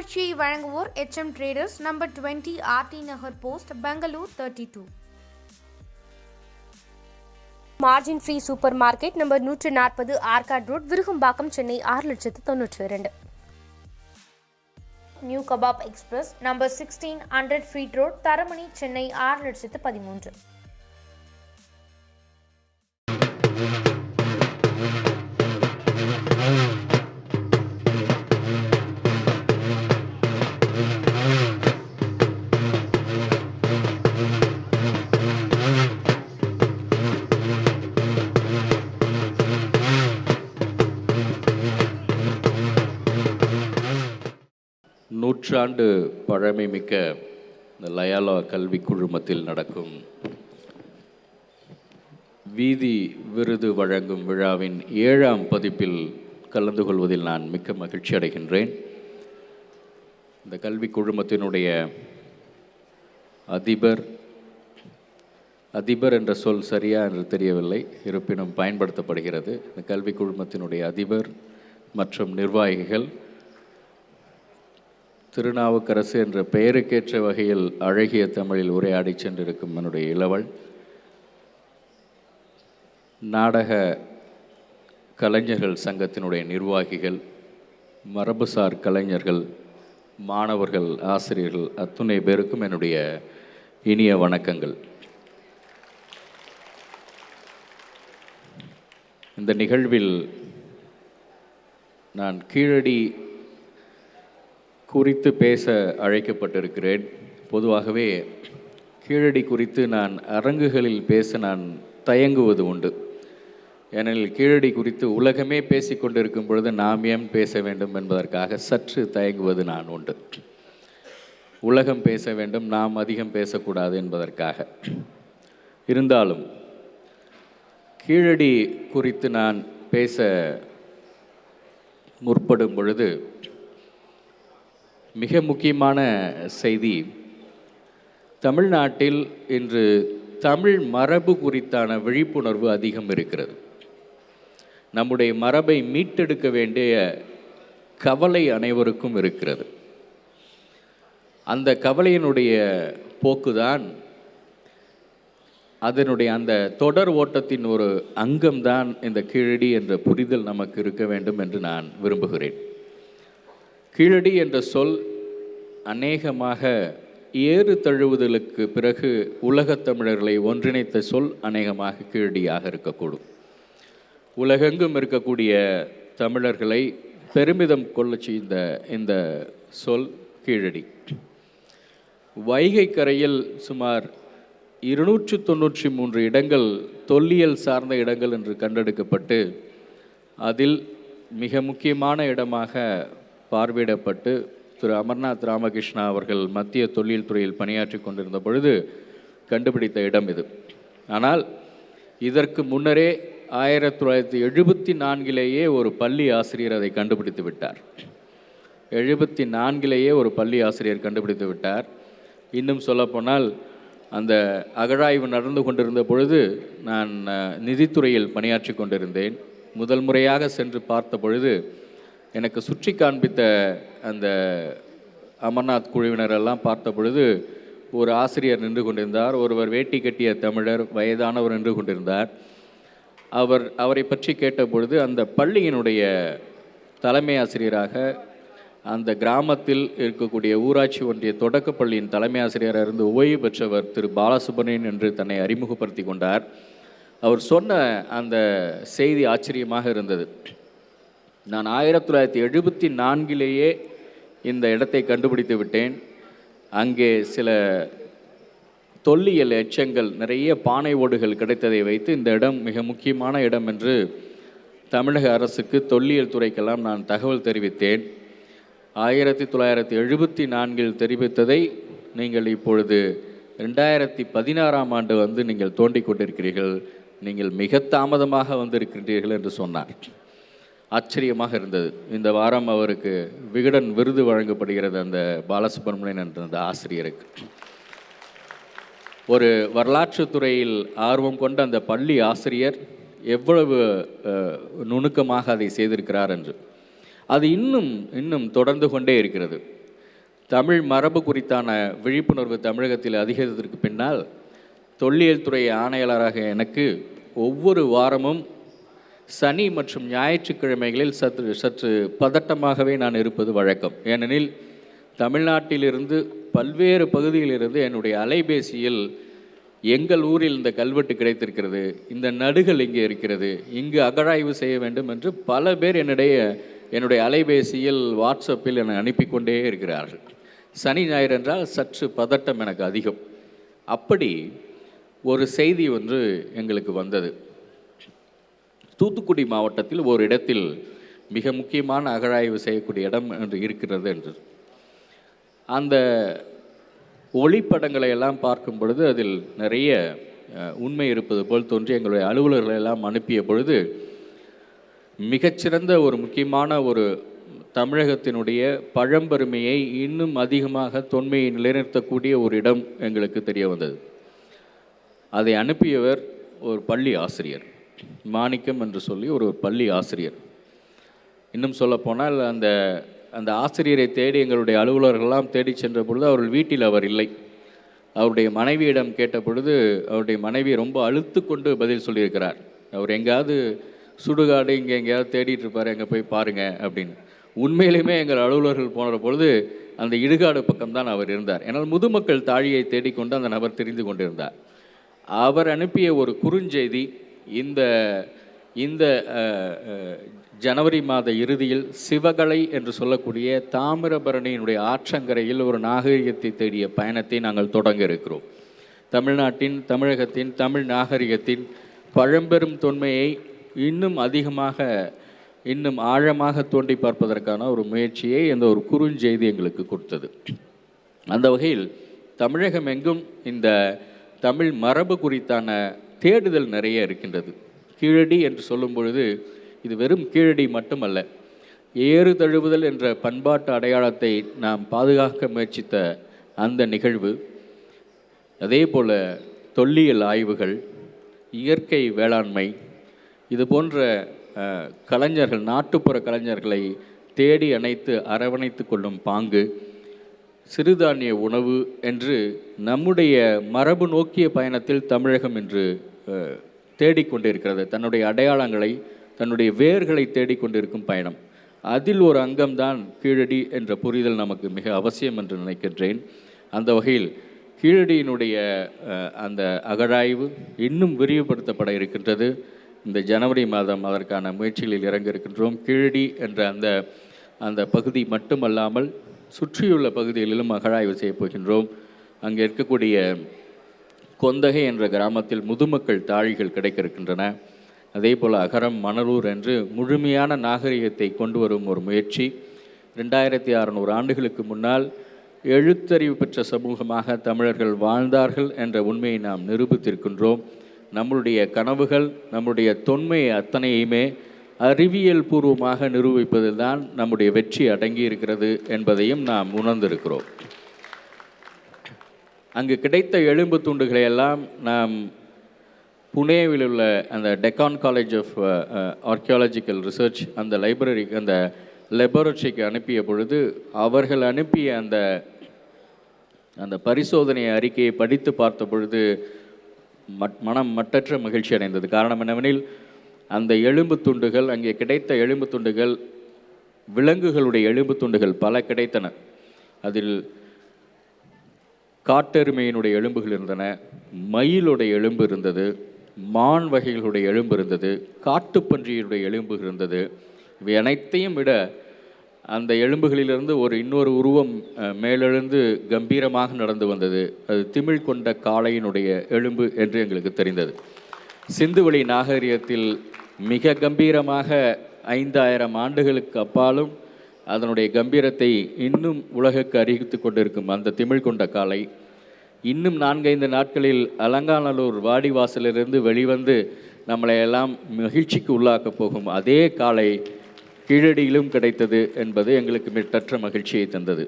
இந்நிகழ்ச்சியை வழங்குவோர் HM traders number twenty RT Nagar post Bangalore thirty two margin free super market number நூற்று நாற்பது Arcot road Virugambakkam Chennai ஆறு லட்சத்து தொண்ணூற்றி இரண்டு. New kebab express number sixteen hundred feet road Taramani Chennai ஆறு லட்சத்து பதிமூன்று. நூற்றாண்டு பழமை மிக்க இந்த லயாலா கல்வி குழுமத்தில் நடக்கும் வீதி விருது வழங்கும் விழாவின் ஏழாம் பதிப்பில் கலந்து கொள்வதில் நான் மிக்க மகிழ்ச்சி அடைகின்றேன். இந்த கல்வி குழுமத்தினுடைய அதிபர் அதிபர் என்ற சொல் சரியா என்று தெரியவில்லை இருப்பினும் பயன்படுத்தப்படுகிறது. இந்த கல்வி குழுமத்தினுடைய அதிபர் மற்றும் நிர்வாகிகள் திருநாவுக்கரசு என்ற பெயருக்கேற்ற வகையில் அழகிய தமிழில் உரையாடி சென்றிருக்கும் என்னுடைய இளவல். நாடக கலைஞர்கள் சங்கத்தினுடைய நிர்வாகிகள் மரபுசார் கலைஞர்கள் மாணவர்கள் ஆசிரியர்கள் அத்துணை பேருக்கும் என்னுடைய இனிய வணக்கங்கள். இந்த நிகழ்வில் நான் கீழடி குறித்து பேச அழைக்கப்பட்டிருக்கிறேன். பொதுவாகவே கீழடி குறித்து நான் அரங்குகளில் பேச நான் தயங்குவது உண்டு. ஏனெனில் கீழடி குறித்து உலகமே பேசிக்கொண்டிருக்கும் பொழுது நாம் ஏன் பேச வேண்டும் என்பதற்காக சற்று தயங்குவது நான் உண்டு. உலகம் பேச வேண்டும் நாம் அதிகம் பேசக்கூடாது என்பதற்காக. இருந்தாலும் கீழடி குறித்து நான் பேச முற்படும் பொழுது மிக முக்கியமான செய்தி. தமிழ்நாட்டில் இன்று தமிழ் மரபு குறித்தான விழிப்புணர்வு அதிகம் இருக்கிறது. நம்முடைய மரபை மீட்டெடுக்க வேண்டிய கவலை அனைவருக்கும் இருக்கிறது. அந்த கவலையினுடைய போக்குதான் அதனுடைய அந்த தொடர் ஓட்டத்தின் ஒரு அங்கம்தான் இந்த கீழடி என்ற புரிதல் நமக்கு இருக்க வேண்டும் என்று நான் விரும்புகிறேன். கீழடி என்ற சொல் அநேகமாக ஏறு தழுவுதலுக்கு பிறகு உலகத் தமிழர்களை ஒன்றிணைத்த சொல் அநேகமாக கீழடியாக இருக்கக்கூடும். உலகெங்கும் இருக்கக்கூடிய தமிழர்களை பெருமிதம் கொள்ளச் செய்த இந்த சொல் கீழடி. வைகை கரையில் சுமார் இருநூற்று தொண்ணூற்றி மூன்று இடங்கள் தொல்லியல் சார்ந்த இடங்கள் என்று கண்டெடுக்கப்பட்டு அதில் மிக முக்கியமான இடமாக பார்வையிடப்பட்டு திரு அமர்நாத் ராமகிருஷ்ணா அவர்கள் மத்திய தொழில் துறையில் பணியாற்றி கொண்டிருந்த பொழுது கண்டுபிடித்த இடம் இது. ஆனால் இதற்கு முன்னரே ஆயிரத்தி தொள்ளாயிரத்தி எழுபத்தி நான்கிலேயே ஒரு பள்ளி ஆசிரியர் அதை கண்டுபிடித்து விட்டார். எழுபத்தி நான்கிலேயே ஒரு பள்ளி ஆசிரியர் கண்டுபிடித்து விட்டார். இன்னும் சொல்லப்போனால் அந்த அகழாய்வு நடந்து கொண்டிருந்த பொழுது நான் நிதித்துறையில் பணியாற்றி கொண்டிருந்தேன். முதல் முறையாக சென்று பார்த்த பொழுது எனக்கு சுற்றி காண்பித்த அந்த அமர்நாத் குழுவினரெல்லாம் பார்த்த பொழுது ஒரு ஆசிரியர் நின்று கொண்டிருந்தார் ஒருவர் வேட்டி கட்டிய தமிழர் வயதானவர் நின்று கொண்டிருந்தார். அவர் அவரை பற்றி கேட்டபொழுது அந்த பள்ளியினுடைய தலைமை ஆசிரியராக அந்த கிராமத்தில் இருக்கக்கூடிய ஊராட்சி ஒன்றிய தொடக்கப் பள்ளியின் தலைமை ஆசிரியராக இருந்து ஓய்வு பெற்றவர் திரு பாலசுப்ரமணியன் என்று தன்னை அறிமுகப்படுத்தி கொண்டார். அவர் சொன்ன அந்த செய்தி ஆச்சரியமாக இருந்தது. நான் ஆயிரத்தி தொள்ளாயிரத்தி எழுபத்தி நான்கிலேயே இந்த இடத்தை கண்டுபிடித்து விட்டேன். அங்கே சில தொல்லியல் எச்சங்கள் நிறைய பானை ஓடுகள் கிடைத்ததை வைத்து இந்த இடம் மிக முக்கியமான இடம் என்று தமிழக அரசுக்கு தொல்லியல் துறைக்கெல்லாம் நான் தகவல் தெரிவித்தேன். ஆயிரத்தி தொள்ளாயிரத்தி எழுபத்தி நான்கில் தெரிவித்ததை நீங்கள் இப்பொழுது ரெண்டாயிரத்தி பதினாறாம் ஆண்டு வந்து நீங்கள் தோண்டிக் கொண்டிருக்கிறீர்கள். நீங்கள் மிக தாமதமாக வந்திருக்கின்றீர்கள் என்று சொன்னார். ஆச்சரியமாக இருந்தது. இந்த வாரம் அவருக்கு விகடன் விருது வழங்கப்படுகிறது அந்த பாலசுப்ரமணியன் என்ற அந்த ஆசிரியருக்கு. ஒரு வரலாற்று துறையில் ஆர்வம் கொண்ட அந்த பள்ளி ஆசிரியர் எவ்வளவு நுணுக்கமாக அதை செய்திருக்கிறார் என்று. அது இன்னும் இன்னும் தொடர்ந்து கொண்டே இருக்கிறது. தமிழ் மரபு குறித்தான விழிப்புணர்வு தமிழகத்தில் அதிகரித்ததற்கு பின்னால் தொல்லியல் துறை ஆணையாளராக எனக்கு ஒவ்வொரு வாரமும் சனி மற்றும் ஞாயிற்றுக்கிழமைகளில் சற்று சற்று பதட்டமாகவே நான் இருப்பது வழக்கம். ஏனெனில் தமிழ்நாட்டிலிருந்து பல்வேறு பகுதியிலிருந்து என்னுடைய அலைபேசியில் எங்கள் ஊரில் இந்த கல்வெட்டு கிடைத்திருக்கிறது இந்த நடுகள் இங்கே இருக்கிறது இங்கு அகழாய்வு செய்ய வேண்டும் என்று பல பேர் என்னுடைய என்னுடைய அலைபேசியில் வாட்ஸ்அப்பில் என்னை அனுப்பி கொண்டே இருக்கிறார்கள். சனி ஞாயிறு என்றால் சற்று பதட்டம் எனக்கு அதிகம். அப்படி ஒரு செய்தி ஒன்று எங்களுக்கு வந்தது. தூத்துக்குடி மாவட்டத்தில் ஒரு இடத்தில் மிக முக்கியமான அகழாய்வு செய்யக்கூடிய இடம் என்று இருக்கிறது என்று. அந்த ஒளிப்படங்களை எல்லாம் பார்க்கும் பொழுது அதில் நிறைய உண்மை இருப்பது போல் தோன்றி எங்களுடைய அலுவலர்களை எல்லாம் அனுப்பிய பொழுது மிகச்சிறந்த ஒரு முக்கியமான ஒரு தமிழகத்தினுடைய பழம்பெருமையை இன்னும் அதிகமாக தொன்மையை நிலைநிறுத்தக்கூடிய ஒரு இடம் எங்களுக்கு தெரிய வந்தது. அதை அனுப்பியவர் ஒரு பள்ளி ஆசிரியர். மாணிக்கம் என்று சொல்லி ஒரு பள்ளி ஆசிரியர். இன்னும் சொல்லப்போனால் அந்த அந்த ஆசிரியரை தேடி எங்களுடைய அலுவலர்கள்லாம் தேடி சென்ற பொழுது அவர்கள் வீட்டில் அவர் இல்லை. அவருடைய மனைவியிடம் கேட்ட பொழுது அவருடைய மனைவி ரொம்ப அழுத்து கொண்டு பதில் சொல்லியிருக்கிறார். அவர் எங்கேயாவது சுடுகாடு இங்கே எங்கேயாவது தேடிட்டு இருப்பார் எங்கே போய் பாருங்க அப்படின்னு. உண்மையிலுமே எங்கள் அலுவலர்கள் போன பொழுது அந்த இடுகாடு பக்கம்தான் அவர் இருந்தார். ஏன்னால் முதுமக்கள் தாழியை தேடிக்கொண்டு அந்த நபர் தெரிந்து கொண்டிருந்தார். அவர் அனுப்பிய ஒரு குறுஞ்செய்தி இந்த இந்த ஜனவரி மாத இறுதியில் சிவகலை என்று சொல்லக்கூடிய தாமிரபரணியினுடைய ஆற்றங்கரையில் ஒரு நாகரிகத்தை தேடிய பயணத்தை நாங்கள் தொடங்க இருக்கிறோம். தமிழ்நாட்டின் தமிழகத்தின் தமிழ் நாகரிகத்தின் பழம்பெரும் தொன்மையை இன்னும் அதிகமாக இன்னும் ஆழமாக தோண்டி பார்ப்பதற்கான ஒரு முயற்சியை இந்த ஒரு குறுஞ்செய்தி எங்களுக்கு கொடுத்தது. அந்த வகையில் தமிழகம் எங்கும் இந்த தமிழ் மரபு குறித்தான தேடுதல் நிறைய இருக்கின்றது. கீழடி என்று சொல்லும் பொழுது இது வெறும் கீழடி மட்டுமல்ல. ஏறு தழுவுதல் என்ற பண்பாட்டு அடையாளத்தை நாம் பாதுகாக்க முயற்சித்த அந்த நிகழ்வு. அதே போல் தொல்லியல் ஆய்வுகள் இயற்கை வேளாண்மை இது போன்ற கலைஞர்கள் நாட்டுப்புற கலைஞர்களை தேடி அணைத்து அரவணைத்து கொள்ளும் பாங்கு. சிறுதானிய உணவு என்று நம்முடைய மரபு நோக்கிய பயணத்தில் தமிழகம் என்று தேடிக்கொண்டிருக்கிறது. தன்னுடைய அடையாளங்களை தன்னுடைய வேர்களை தேடிக்கொண்டிருக்கும் பயணம். அதில் ஒரு அங்கம்தான் கீழடி என்ற புரிதல் நமக்கு மிக அவசியம் என்று நினைக்கின்றேன். அந்த வகையில் கீழடியினுடைய அந்த அகழாய்வு இன்னும் விரிவுபடுத்தப்பட இருக்கின்றது. இந்த ஜனவரி மாதம் அதற்கான முயற்சிகளில் இறங்க இருக்கின்றோம் கீழடி என்ற அந்த அந்த பகுதி மட்டுமல்லாமல் சுற்றியுள்ள பகுதிகளிலும் அகழாய்வு செய்யப் போகின்றோம். அங்கே இருக்கக்கூடிய கொந்தகை என்ற கிராமத்தில் முதுமக்கள் தாழிகள் கிடைக்க இருக்கின்றன அதே போல் அகரம் மணலூர் என்று முழுமையான நாகரிகத்தை கொண்டு வரும் ஒரு முயற்சி. ரெண்டாயிரத்தி அறநூறு ஆண்டுகளுக்கு முன்னால் எழுத்தறிவு பெற்ற சமூகமாக தமிழர்கள் வாழ்ந்தார்கள் என்ற உண்மையை நாம் நிரூபித்திருக்கின்றோம். நம்மளுடைய கனவுகள் நம்முடைய தொன்மை அத்தனையுமே அறிவியல் பூர்வமாக நிரூபிப்பதில் தான் நம்முடைய வெற்றி அடங்கி இருக்கிறது என்பதையும் நாம் உணர்ந்திருக்கிறோம். அங்கு கிடைத்த எலும்பு துண்டுகளை எல்லாம் நாம் புனேவில் உள்ள அந்த Deccan college of archaeological research அந்த லைப்ரரிக்கு அந்த லெபரட்டரிக்கு அனுப்பிய பொழுது அவர்கள் அனுப்பிய அந்த அந்த பரிசோதனை அறிக்கையை படித்து பார்த்த பொழுது மட் மனம் மட்டற்ற மகிழ்ச்சி அடைந்தது. காரணம் என்னவெனில் அந்த எலும்பு துண்டுகள் அங்கே கிடைத்த எலும்பு துண்டுகள் விலங்குகளுடைய எலும்பு துண்டுகள் பல கிடைத்தன. அதில் காட்டெருமையினுடைய எலும்புகள் இருந்தன மயிலுடைய எலும்பு இருந்தது மான் வகைகளுடைய எலும்பு இருந்தது காட்டுப்பன்றியுடைய எலும்பு இருந்தது. இவை அனைத்தையும் விட அந்த எலும்புகளிலிருந்து ஒரு இன்னொரு உருவம் மேலெழுந்து கம்பீரமாக நடந்து வந்தது. அது திமிழ் கொண்ட காளையினுடைய எலும்பு என்று எங்களுக்கு தெரிந்தது. சிந்துவெளி நாகரிகத்தில் மிக கம்பீரமாக ஐந்தாயிரம் ஆண்டுகளுக்கு அப்பாலும் அதனுடைய கம்பீரத்தை இன்னும் உலகுக்கு அறிவித்து கொண்டிருக்கும் அந்த திமிழ் கொண்ட காளை இன்னும் நான்கைந்து நாட்களில் அலங்காநல்லூர் வாடிவாசலிலிருந்து வெளிவந்து நம்மளை எல்லாம் மகிழ்ச்சிக்கு உள்ளாக்கப் போகும் அதே காளை கீழடியிலும் கிடைத்தது என்பது எங்களுக்கு மிட்டற்ற மகிழ்ச்சியை தந்தது.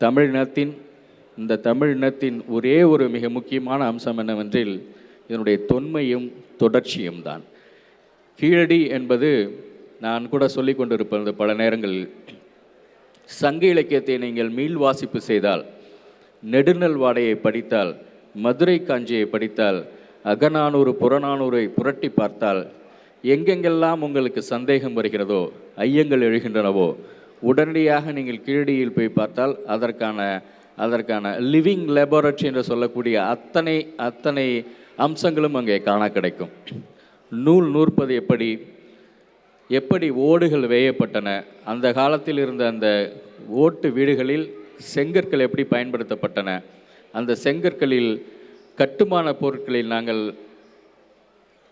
தமிழினத்தின் இந்த தமிழினத்தின் ஒரே ஒரு மிக முக்கியமான அம்சம் என்னவென்றில் இதனுடைய தொன்மையும் தொடர்ச்சியும் தான். கீழடி என்பது நான் கூட சொல்லிக் கொண்டிருப்பது பல நேரங்களில். சங்க இலக்கியத்தை நீங்கள் மீள் வாசிப்பு செய்தால் நெடுநல் வாடையை படித்தால் மதுரை காஞ்சியை படித்தால் அகநானூறு புறநானூரை புரட்டி பார்த்தால் எங்கெங்கெல்லாம் உங்களுக்கு சந்தேகம் வருகிறதோ ஐயங்கள் எழுகின்றனவோ உடனடியாக நீங்கள் கீழடியில் போய் பார்த்தால் அதற்கான அதற்கான லிவிங் லெபரட்டரி என்று சொல்லக்கூடிய அத்தனை அத்தனை அம்சங்களும் அங்கே காண கிடைக்கும். நூல் நூற்பது எப்படி எப்படி ஓடுகள் வேயப்பட்டன அந்த காலத்தில் இருந்த அந்த ஓட்டு வீடுகளில் செங்கற்கள் எப்படி பயன்படுத்தப்பட்டன அந்த செங்கற்களில் கட்டுமான பொருட்களில் நாங்கள்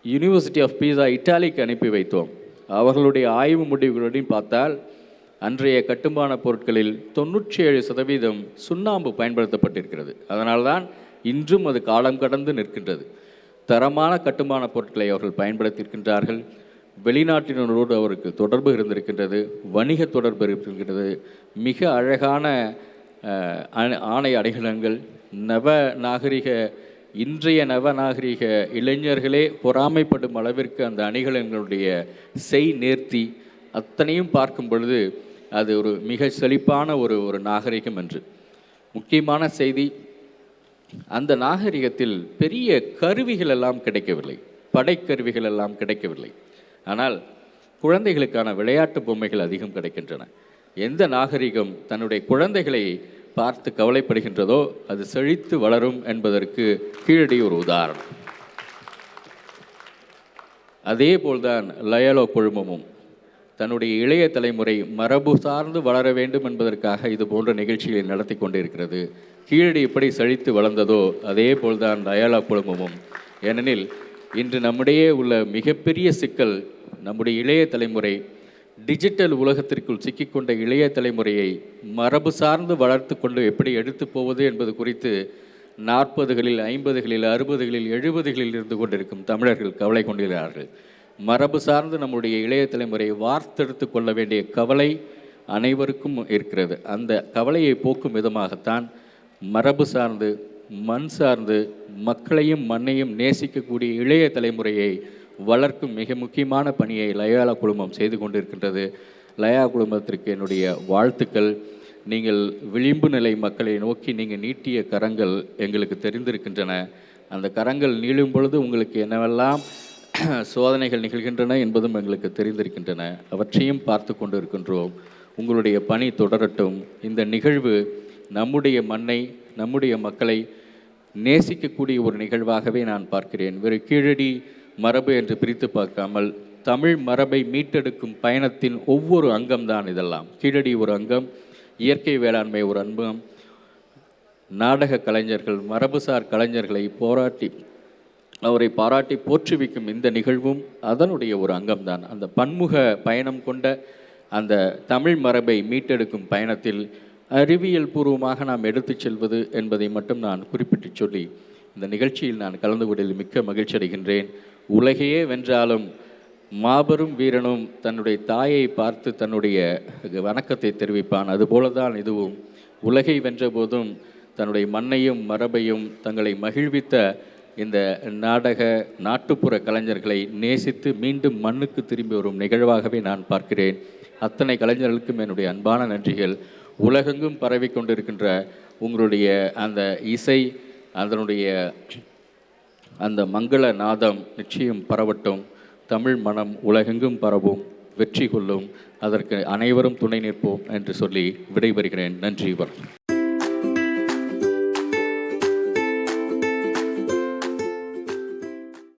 யூனிவர்சிட்டி ஆஃப் பீஸா இட்டாலிக்கு அனுப்பி வைத்தோம். அவர்களுடைய ஆய்வு முடிவுகளுடன் பார்த்தால் அன்றைய கட்டுமான பொருட்களில் தொண்ணூற்றி ஏழு சதவீதம் சுண்ணாம்பு பயன்படுத்தப்பட்டிருக்கிறது. அதனால்தான் இன்றும் அது காலம் கடந்து நிற்கின்றது. தரமான கட்டுமான பொருட்களை அவர்கள் பயன்படுத்தியிருக்கின்றார்கள். வெளிநாட்டினரோடு அவருக்கு தொடர்பு இருந்திருக்கின்றது. வணிக தொடர்பு இருக்கின்றது மிக அழகான ஆணை- அடைகலங்கள். நவ நாகரிக இன்றைய நவநாகரிக இளைஞர்களே பொறாமைப்படும் அளவிற்கு அந்த அணிகலன்களுடைய செய் நேர்த்தி அத்தனையும் பார்க்கும் பொழுது அது ஒரு மிக செழிப்பான ஒரு ஒரு நாகரிகம் என்று. முக்கியமான செய்தி அந்த நாகரிகத்தில் பெரிய கருவிகள் எல்லாம் கிடைக்கவில்லை. படைக்கருவிகள் எல்லாம் கிடைக்கவில்லை. ஆனால் குழந்தைகளுக்கான விளையாட்டு பொம்மைகள் அதிகம் கிடைக்கின்றன. எந்த நாகரிகம் தன்னுடைய குழந்தைகளை பார்த்து கவலைப்படுகின்றதோ அது செழித்து வளரும் என்பதற்கு கீழடி ஒரு உதாரணம். அதே போல்தான் லயலோ குழுமமும் தன்னுடைய இளைய தலைமுறை மரபு சார்ந்து வளர வேண்டும் என்பதற்காக இது போன்ற நிகழ்ச்சிகளை நடத்தி கொண்டிருக்கிறது. கீழடி எப்படி செழித்து வளர்ந்ததோ அதே போல்தான் டயாலா குழுமமும் ஏனெனில் இன்று நம்முடைய உள்ள மிகப்பெரிய சிக்கல் நம்முடைய இளைய தலைமுறை டிஜிட்டல் உலகத்திற்குள் சிக்கிக்கொண்ட இளைய தலைமுறையை மரபு சார்ந்து வளர்த்து கொண்டு எப்படி எடுத்து போவது என்பது குறித்து நாற்பதுகளில் ஐம்பதுகளில் அறுபதுகளில் எழுபதுகளில் இருந்து கொண்டிருக்கும் தமிழர்கள் கவலை கொண்டிருக்கிறார்கள். மரபு சார்ந்து நம்முடைய இளைய தலைமுறையை வார்த்தெடுத்து கொள்ள வேண்டிய கவலை அனைவருக்கும் இருக்கிறது. அந்த கவலையை போக்கும் விதமாகத்தான் மரபு சார்ந்து மண் சார்ந்து மக்களையும் மண்ணையும் நேசிக்கக்கூடிய இளைய தலைமுறையை வளர்க்கும் மிக முக்கியமான பணியை லயாலா குழுமம் செய்து கொண்டிருக்கின்றது. லயா குழுமத்திற்கு என்னுடைய வாழ்த்துக்கள். நீங்கள் விளிம்பு நிலை மக்களை நோக்கி நீங்கள் நீட்டிய கரங்கள் எங்களுக்கு தெரிந்திருக்கின்றன. அந்த கரங்கள் நீளும் பொழுது உங்களுக்கு என்னவெல்லாம் சோதனைகள் நிகழ்கின்றன என்பதும் எங்களுக்கு தெரிந்திருக்கின்றன. அவற்றையும் பார்த்து கொண்டு இருக்கின்றோம் உங்களுடைய பணி தொடரட்டும். இந்த நிகழ்வு நம்முடைய மண்ணை நம்முடைய மக்களை நேசிக்கக்கூடிய ஒரு நிகழ்வாகவே நான் பார்க்கிறேன். வெறு கீழடி மரபு என்று பிரித்து பார்க்காமல் தமிழ் மரபை மீட்டெடுக்கும் பயணத்தின் ஒவ்வொரு அங்கம்தான் இதெல்லாம். கீழடி ஒரு அங்கம் இயற்கை வேளாண்மை ஒரு அன்பம் நாடக கலைஞர்கள் மரபுசார் கலைஞர்களை போராட்டி அவரை பாராட்டி போற்றுவிக்கும் இந்த நிகழ்வும் அதனுடைய ஒரு அங்கம்தான். அந்த பன்முக பயணம் கொண்ட அந்த தமிழ் மரபை மீட்டெடுக்கும் பயணத்தில் அறிவியல் பூர்வமாக நாம் எடுத்துச் செல்வது என்பதை மட்டும் நான் குறிப்பிட்டு சொல்லி இந்த நிகழ்ச்சியில் நான் கலந்து கொண்டதில் மிக்க மகிழ்ச்சி அடைகின்றேன். உலகையே வென்றாலும் மாபெரும் வீரனும் தன்னுடைய தாயை பார்த்து தன்னுடைய வணக்கத்தை தெரிவிப்பான். அதுபோல தான் இதுவும். உலகை வென்ற போதும் தன்னுடைய மண்ணையும் மரபையும் தங்களை மகிழ்வித்த இந்த நாடக நாட்டுப்புற கலைஞர்களை நேசித்து மீண்டும் மண்ணுக்கு திரும்பி வரும் நிகழ்வாகவே நான் பார்க்கிறேன். அத்தனை கலைஞர்களுக்கும் என்னுடைய அன்பான நன்றிகள். உலகெங்கும் பரவி கொண்டிருக்கின்ற உங்களுடைய அந்த இசை அதனுடைய அந்த மங்கள நாதம் நிச்சயம் பரவட்டும். தமிழ் மனம் உலகெங்கும் பரவும் வெற்றி கொள்ளும். அதற்கு அனைவரும் துணை நிற்போம் என்று சொல்லி விடைபெறுகிறேன். நன்றி வணக்கம்.